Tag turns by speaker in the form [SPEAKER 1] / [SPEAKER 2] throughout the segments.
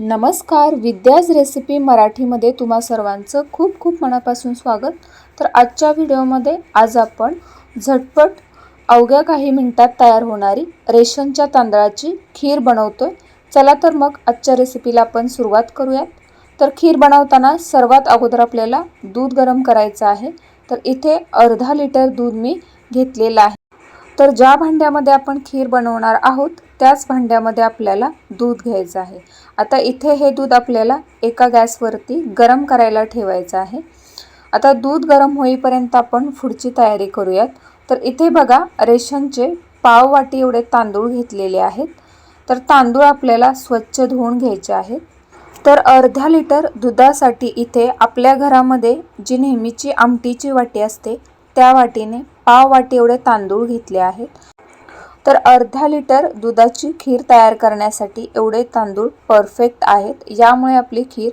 [SPEAKER 1] नमस्कार विद्याज रेसिपी मराठीमध्ये तुम्हा सर्वांचं खूप खूप मनापासून स्वागत. तर आजच्या व्हिडिओमध्ये आज आपण झटपट अवघ्या काही मिनटात तयार होणारी रेशनच्या तांदळाची खीर बनवतो चला तर मग आजच्या रेसिपीला आपण सुरुवात करूयात. तर खीर बनवताना सर्वात अगोदर आपल्याला दूध गरम करायचं आहे. तर इथे अर्धा लिटर दूध मी घेतलेलं आहे. तर ज्या भांड्यामध्ये आपण खीर बनवणार आहोत त्याच भांड्यामध्ये आपल्याला दूध घ्यायचं आहे. आता इथे हे दूध आपल्याला एका गॅसवरती गरम करायला ठेवायचं आहे. आता दूध गरम होईपर्यंत आपण पुढची तयारी करूयात. तर इथे बघा रेशनचे पाव वाटी एवढे तांदूळ घेतलेले आहेत. तर तांदूळ आपल्याला स्वच्छ धुवून घ्यायचे आहेत. तर अर्ध्या लिटर दुधासाठी इथे आपल्या घरामध्ये जी नेहमीची आमटीची वाटी असते त्या वाटीने पाव वाटी एवढे तांदूळ घेतले आहेत. तर अर्धा लिटर दुधाची खीर तयार करण्यासाठी एवढे तांदूळ परफेक्ट आहेत. यामुळे आपली खीर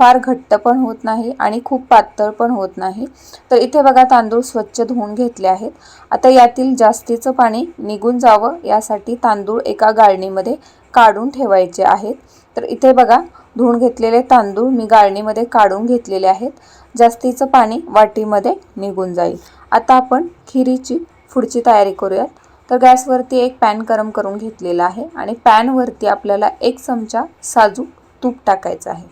[SPEAKER 1] फार घट्ट पण होत नाही आणि खूप पातळ पण होत नाही. तर इथे बघा तांदूळ स्वच्छ धुवून घेतले आहेत. आता यातील जास्तीचं पाणी निघून जावं यासाठी तांदूळ एका गाळणीमध्ये काढून ठेवायचे आहेत. तर इथे बघा धुवून घेतलेले तांदूळ मी गाळणीमध्ये काढून घेतलेले आहेत. जास्तीचं पाणी वाटीमध्ये निघून जाईल. आता आपण खिरीची पुढची तयारी करूयात. तर गॅसवरती एक पॅन गरम करून घेतलेला आहे आणि पॅनवरती आपल्याला एक चमचा साजूक तूप टाकायचं आहे.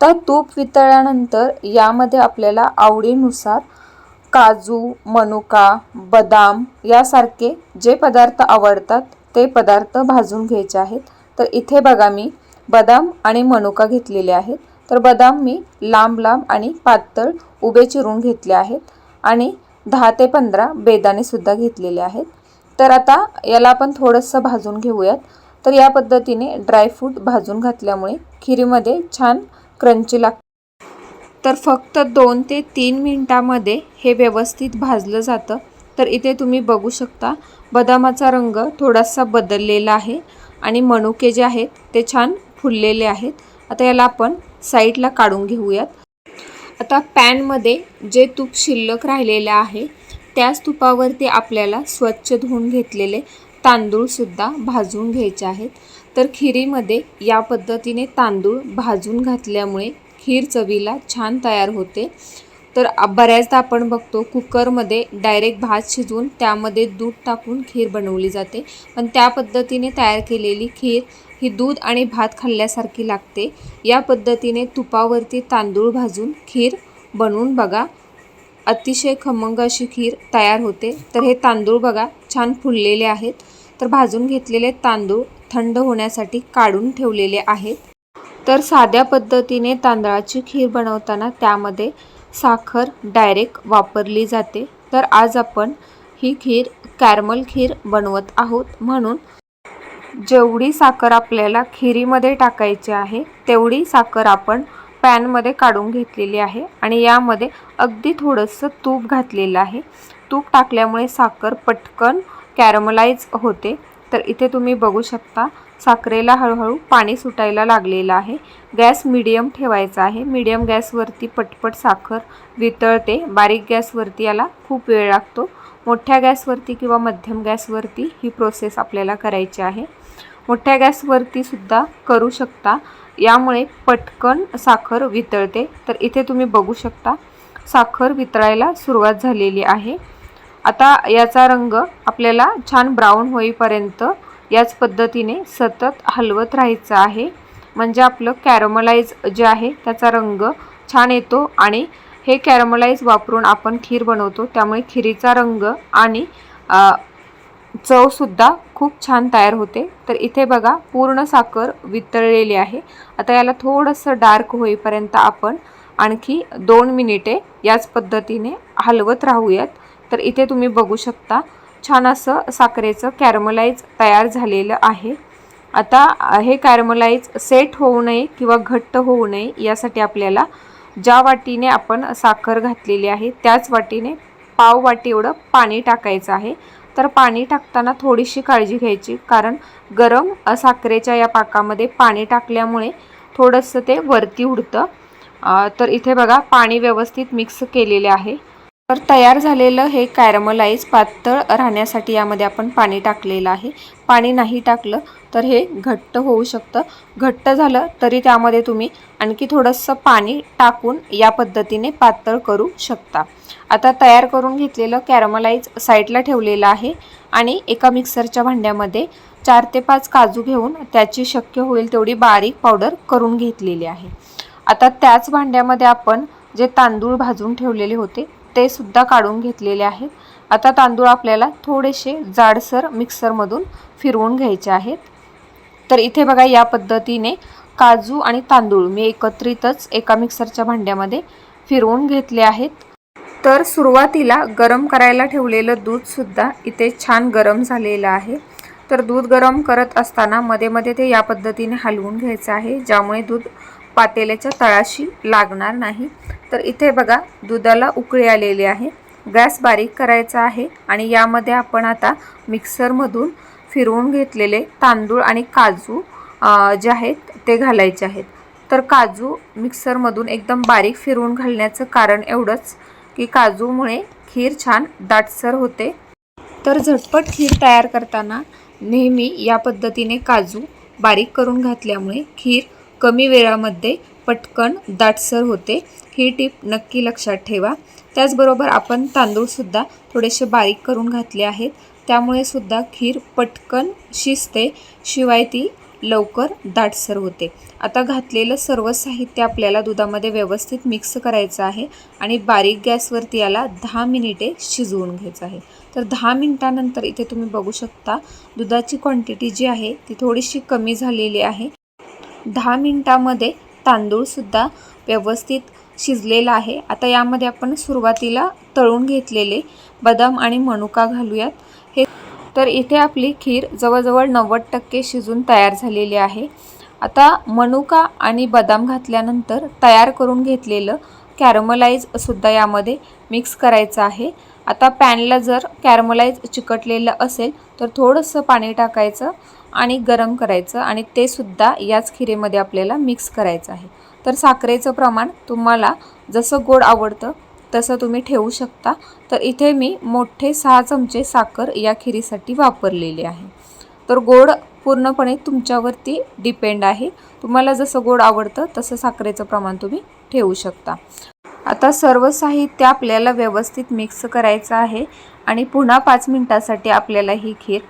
[SPEAKER 1] तर तूप वितळल्यानंतर यामध्ये आपल्याला आवडीनुसार काजू मनुका बदाम यासारखे जे पदार्थ आवडतात ते पदार्थ भाजून घ्यायचे आहेत. तर इथे बघा मी बदाम आणि मनुका घेतलेले आहेत. तर बदाम मी लांब लांब आणि पातळ उभे चिरून घेतले आहेत. आणि दहा ते पंधरा बेदाणेसुद्धा घेतलेले आहेत. तर आता याला आपण थोडंसं भाजून घेऊयात. तर या पद्धतीने ड्रायफ्रूट भाजून घातल्यामुळे खिरीमध्ये छान क्रंची लागते तर फक्त दोन ते तीन मिनटामध्ये हे व्यवस्थित भाजलं जातं. तर इथे तुम्ही बघू शकता बदामाचा रंग थोडासा बदललेला आहे आणि मनुके जे आहेत ते छान फुललेले आहेत. आता याला आपण साईडला काढून घेऊयात. आता पॅनमध्ये जे तूप शिल्लक राहिलेलं आहे त्याच तुपावरती आपल्याला स्वच्छ धुवून घेतलेले तांदूळसुद्धा भाजून घ्यायचे आहेत. तर खिरीमध्ये या पद्धतीने तांदूळ भाजून घातल्यामुळे खीर चवीला छान तयार होते. तर बऱ्याचदा आपण बघतो कुकरमध्ये डायरेक्ट भात शिजवून त्यामध्ये दूध टाकून खीर बनवली जाते. पण त्या पद्धतीने तयार केलेली खीर ही दूध आणि भात खाल्ल्यासारखी लागते. या पद्धतीने तुपावरती तांदूळ भाजून खीर बनवून बघा. अतिशय खमंग अशी खीर तयार होते. तर हे तांदूळ बघा छान फुललेले आहेत. तर भाजून घेतलेले तांदूळ थंड होण्यासाठी काढून ठेवलेले आहेत. तर साध्या पद्धतीने तांदळाची खीर बनवताना त्यामध्ये साखर डायरेक्ट वापरली जाते. तर आज आपण ही खीर कॅरमल खीर बनवत आहोत. म्हणून जेवढी साखर आपल्याला खिरीमध्ये टाकायची आहे तेवढी साखर आपण पॅनमध्ये काढून घेतलेली आहे आणि यामध्ये अगदी थोडंसं तूप घातलेलं आहे. तूप टाकल्यामुळे साखर पटकन कॅरमलाइज होते. तर इथे तुम्ही बघू शकता साखरेला हळूहळू पाणी सुटायला लागलेलं आहे. गॅस मिडियम ठेवायचा आहे. मिडियम गॅसवरती पटपट साखर वितळते. बारीक गॅसवरती याला खूप वेळ लागतो. मोठ्या गॅसवरती किंवा मध्यम गॅसवरती ही प्रोसेस आपल्याला करायची आहे. मोठ्या गॅसवरती सुद्धा करू शकता. यामुळे पटकन साखर वितळते. तर इथे तुम्ही बघू शकता साखर वितळायला सुरुवात झालेली आहे. आता याचा रंग आपल्याला छान ब्राऊन होईपर्यंत याच पद्धतीने सतत हलवत राहायचं आहे. म्हणजे आपलं कॅरमलाइज जे आहे त्याचा रंग छान येतो आणि हे कॅरमलाइज वापरून आपण खीर बनवतो. त्यामुळे खिरीचा रंग आणि चवसुद्धा खूप छान तयार होते. तर इथे बघा पूर्ण साखर वितळलेली आहे. आता याला थोडंसं डार्क होईपर्यंत आपण आणखी दोन मिनिटे याच पद्धतीने हलवत राहूयात. तर इथे तुम्ही बघू शकता छान असं साखरेचं कॅरमलाईज तयार झालेलं आहे. आता हे कॅरमलाईज सेट होऊ नये किंवा घट्ट होऊ नये यासाठी आपल्याला ज्या वाटीने आपण साखर घातलेली आहे त्याच वाटीने पाव वाटी एवढं पाणी टाकायचं आहे. तर पाणी टाकताना थोडीशी काळजी घ्यायची. कारण गरम साखरेच्या या पाकामध्ये पाणी टाकल्यामुळे थोडंसं ते वरती उडतं. तर इथे बघा पाणी व्यवस्थित मिक्स केलेले आहे. तर तयार झालेलं हे कॅरमलाईज पातळ राहण्यासाठी यामध्ये आपण पाणी टाकलेलं आहे. पाणी नाही टाकलं तर हे घट्ट होऊ शकतं. घट्ट झालं तरी त्यामध्ये तुम्ही आणखी थोडंसं पाणी टाकून या पद्धतीने पातळ करू शकता. आता तयार करून घेतलेलं कॅरमलाईज साईडला ठेवलेलं आहे आणि एका मिक्सरच्या भांड्यामध्ये चार ते पाच काजू घेऊन त्याची शक्य होईल तेवढी बारीक पावडर करून घेतलेली आहे. आता त्याच भांड्यामध्ये आपण जे तांदूळ भाजून ठेवलेले होते ते सुद्धा काढून घेतलेले आहेत. आता तांदूळ आपल्याला थोडेसे जाडसर मिक्सरमधून फिरवून घ्यायचे आहेत. तर इथे बघा या पद्धतीने काजू आणि तांदूळ मी एकत्रितच एका मिक्सरच्या भांड्यामध्ये फिरवून घेतले आहेत. तर सुरुवातीला गरम करायला ठेवलेलं दूधसुद्धा इथे छान गरम झालेलं आहे. तर दूध गरम करत असताना मध्ये मध्ये ते या पद्धतीने हलवून घ्यायचं आहे ज्यामुळे दूध पातेल्याच्या तळाशी लागणार नाही. तर इथे बघा दुधाला उकळी आलेली आहे. गॅस बारीक करायचा आहे आणि यामध्ये आपण आता मिक्सरमधून फिरवून घेतलेले तांदूळ आणि काजू जे आहेत ते घालायचे आहेत. तर काजू मिक्सरमधून एकदम बारीक फिरवून घालण्याचं कारण एवढंच. की काजूमुळे खीर छान दाटसर होते. तर झटपट खीर तयार करताना नेहमी या पद्धतीने काजू बारीक करून घातल्यामुळे खीर कमी वेळामध्ये पटकन दाटसर होते. ही टीप नक्की लक्षात ठेवा. त्याचबरोबर आपण तांदूळसुद्धा थोडेसे बारीक करून घातले आहेत. त्यामुळे सुद्धा खीर पटकन शिजते. शिवाय ती लवकर दाटसर होते. आता घातलेलं सर्व साहित्य आपल्याला दुधामध्ये व्यवस्थित मिक्स करायचं आहे आणि बारीक गॅसवरती याला दहा मिनिटे शिजवून घ्यायचं आहे. तर दहा मिनिटानंतर इथे तुम्ही बघू शकता दुधाची क्वांटिटी जी आहे ती थोडीशी कमी झालेली आहे. दहा मिनटामध्ये तांदूळसुद्धा व्यवस्थित शिजलेला आहे. आता यामध्ये आपण सुरुवातीला तळून घेतलेले बदाम आणि मनुका घालूयात. हे तर इथे आपली खीर जवळजवळ नव्वद टक्के शिजून तयार झालेली आहे. आता मनुका आणि बदाम घातल्यानंतर तयार करून घेतलेलं कॅरमलाईजसुद्धा यामध्ये मिक्स करायचं आहे. आता पॅनला जर कॅरमलाईज चिकटलेलं असेल तर थोडंसं पाणी टाकायचं आणि गरम करायचं आणि ते सुद्धा याच खिरेमध्ये आपल्याला मिक्स करायचं आहे. तर साखरेचं प्रमाण तुम्हाला जसं गोड आवडतं तसं तुम्ही ठेवू शकता. तर इथे मी मोठे सहा चमचे साखर या खिरीसाठी वापरलेले आहे. तर गोड पूर्णपणे तुमच्यावरती डिपेंड आहे. तुम्हाला जसं गोड आवडतं तसं साखरेचं प्रमाण तुम्ही ठेवू शकता. आता सर्व साहित्य आपल्याला व्यवस्थित मिक्स करायचं आहे आणि पुन्हा पाच मिनटासाठी आपल्याला ही खीर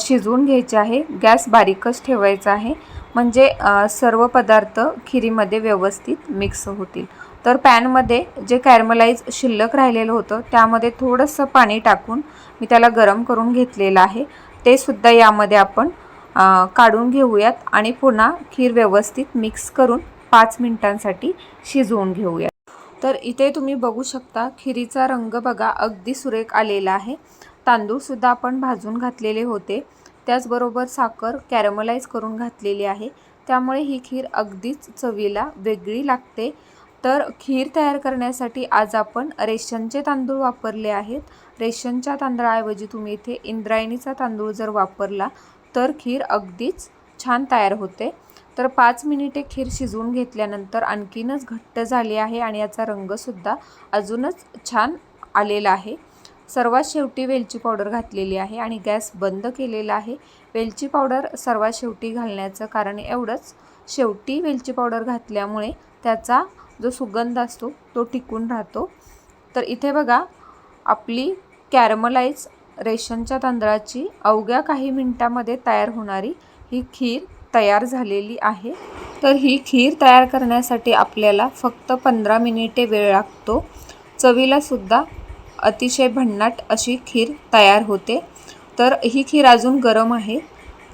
[SPEAKER 1] शिजवून घ्यायची आहे. गॅस बारीकच ठेवायचा आहे. म्हणजे सर्व पदार्थ खिरीमध्ये व्यवस्थित मिक्स होतील. तर पॅनमध्ये जे कॅरमलाईज शिल्लक राहिलेलं होतं त्यामध्ये थोडंसं पाणी टाकून मी त्याला गरम करून घेतलेलं आहे. ते सुद्धा यामध्ये आपण काढून घेऊयात आणि पुन्हा खीर व्यवस्थित मिक्स करून पाच मिनिटांसाठी शिजवून घेऊयात. तर इथे तुम्ही बघू शकता खिरीचा रंग बघा अगदी सुरेख आलेला आहे. तांदूळसुद्धा आपण भाजून घातलेले होते. त्याचबरोबर साखर कॅरमलाईज करून घातलेली आहे. त्यामुळे ही खीर अगदीच चवीला वेगळी लागते. तर खीर तयार करण्यासाठी आज आपण रेशनचे तांदूळ वापरले आहेत. रेशनच्या तांदळाऐवजी तुम्ही इथे इंद्रायणीचा तांदूळ जर वापरला तर खीर अगदीच छान तयार होते. तर पाच मिनिटे खीर शिजवून घेतल्यानंतर आणखीनच घट्ट झाली आहे आणि याचा रंगसुद्धा अजूनच छान आलेला आहे. सर्वात शेवटी वेलची पावडर घातलेली आहे आणि गॅस बंद केलेला आहे. वेलची पावडर सर्वात शेवटी घालण्याचं कारण एवढंच. शेवटी वेलची पावडर घातल्यामुळे त्याचा जो सुगंध असतो तो टिकून राहतो. तर इथे बघा आपली कॅरमलाईज रेशनच्या तांदळाची अवघ्या काही मिनटामध्ये तयार होणारी ही खीर तयार झालेली आहे. तर ही खीर तयार करण्यासाठी आपल्याला फक्त पंधरा मिनिटे वेळ लागतो. चवीला सुद्धा अतिशय भन्नाट अशी खीर तयार होते. तर ही खीर अजून गरम आहे.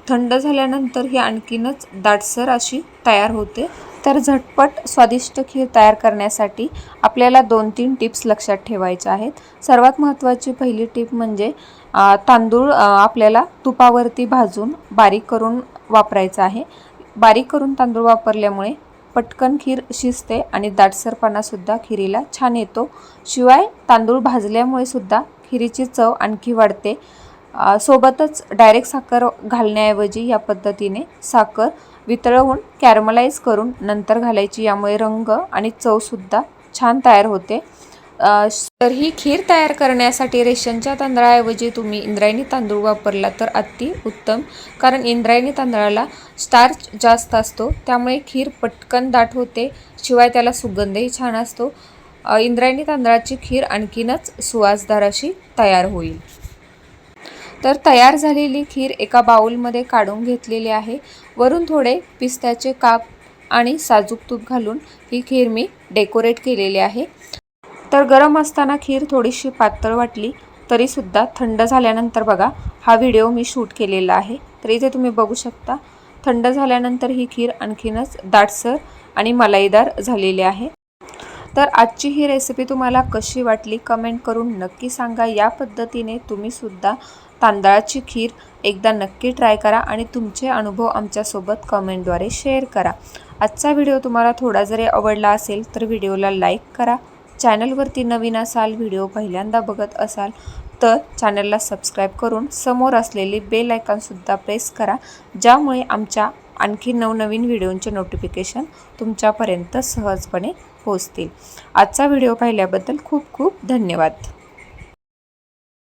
[SPEAKER 1] थंड झाल्यानंतर ही आणखीनच दाटसर अशी तयार होते. तर झटपट स्वादिष्ट खीर तयार करण्यासाठी आपल्याला दोन तीन टिप्स लक्षात ठेवायच्या आहेत. सर्वात महत्त्वाची पहिली टिप म्हणजे तांदूळ आपल्याला तुपावरती भाजून बारीक करून वापरायचा आहे. बारीक करून तांदूळ वापरल्यामुळे पटकन खीर शिजते आणि दाटसरपणासुद्धा खिरीला छान येतो. शिवाय तांदूळ भाजल्यामुळे सुद्धा खिरीची चव आणखी वाढते. सोबतच डायरेक्ट साखर घालण्याऐवजी या पद्धतीने साखर वितळवून कॅरमलाईज करून नंतर घालायची. यामुळे रंग आणि चवसुद्धा छान तयार होते. तर ही खीर तयार करण्यासाठी रेशनच्या तांदळाऐवजी तुम्ही इंद्रायणी तांदूळ वापरला तर अति उत्तम कारण इंद्रायणी तांदळाला स्टार्च जास्त असतो. त्यामुळे खीर पटकन दाट होते शिवाय त्याला सुगंधही छान असतो. इंद्रायणी तांदळाची खीर आणखीनच सुवासदार अशी तयार होईल. तर तयार झालेली खीर एका बाऊलमध्ये काढून घेतलेली आहे. वरून थोडे पिस्त्याचे काप आणि साजूक तूप घालून ही खीर मी डेकोरेट केलेली आहे. तर गरम असताना खीर थोडीशी पातळ वाटली तरीसुद्धा थंड झाल्यानंतर बघा हा व्हिडिओ मी शूट केलेला आहे. तर इथे तुम्ही बघू शकता थंड झाल्यानंतर ही खीर आणखीनच दाटसर आणि मलाईदार झालेली आहे. तर आजची ही रेसिपी तुम्हाला कशी वाटली कमेंट करून नक्की सांगा. या पद्धतीने तुम्हीसुद्धा तांदळाची खीर एकदा नक्की ट्राय करा आणि तुमचे अनुभव आमच्यासोबत कमेंटद्वारे शेअर करा. आजचा व्हिडिओ तुम्हाला थोडा जरी आवडला असेल तर व्हिडिओला लाईक करा. चॅनलवरती नवीन असाल व्हिडिओ पहिल्यांदा बघत असाल तर चॅनलला सबस्क्राईब करून समोर असलेली बेल आयकॉनसुद्धा प्रेस करा ज्यामुळे आमच्या आणखी नवनवीन व्हिडिओंचे नोटिफिकेशन तुमच्यापर्यंत सहजपणे पोहोचतील. आजचा व्हिडिओ पाहिल्याबद्दल खूप खूप धन्यवाद.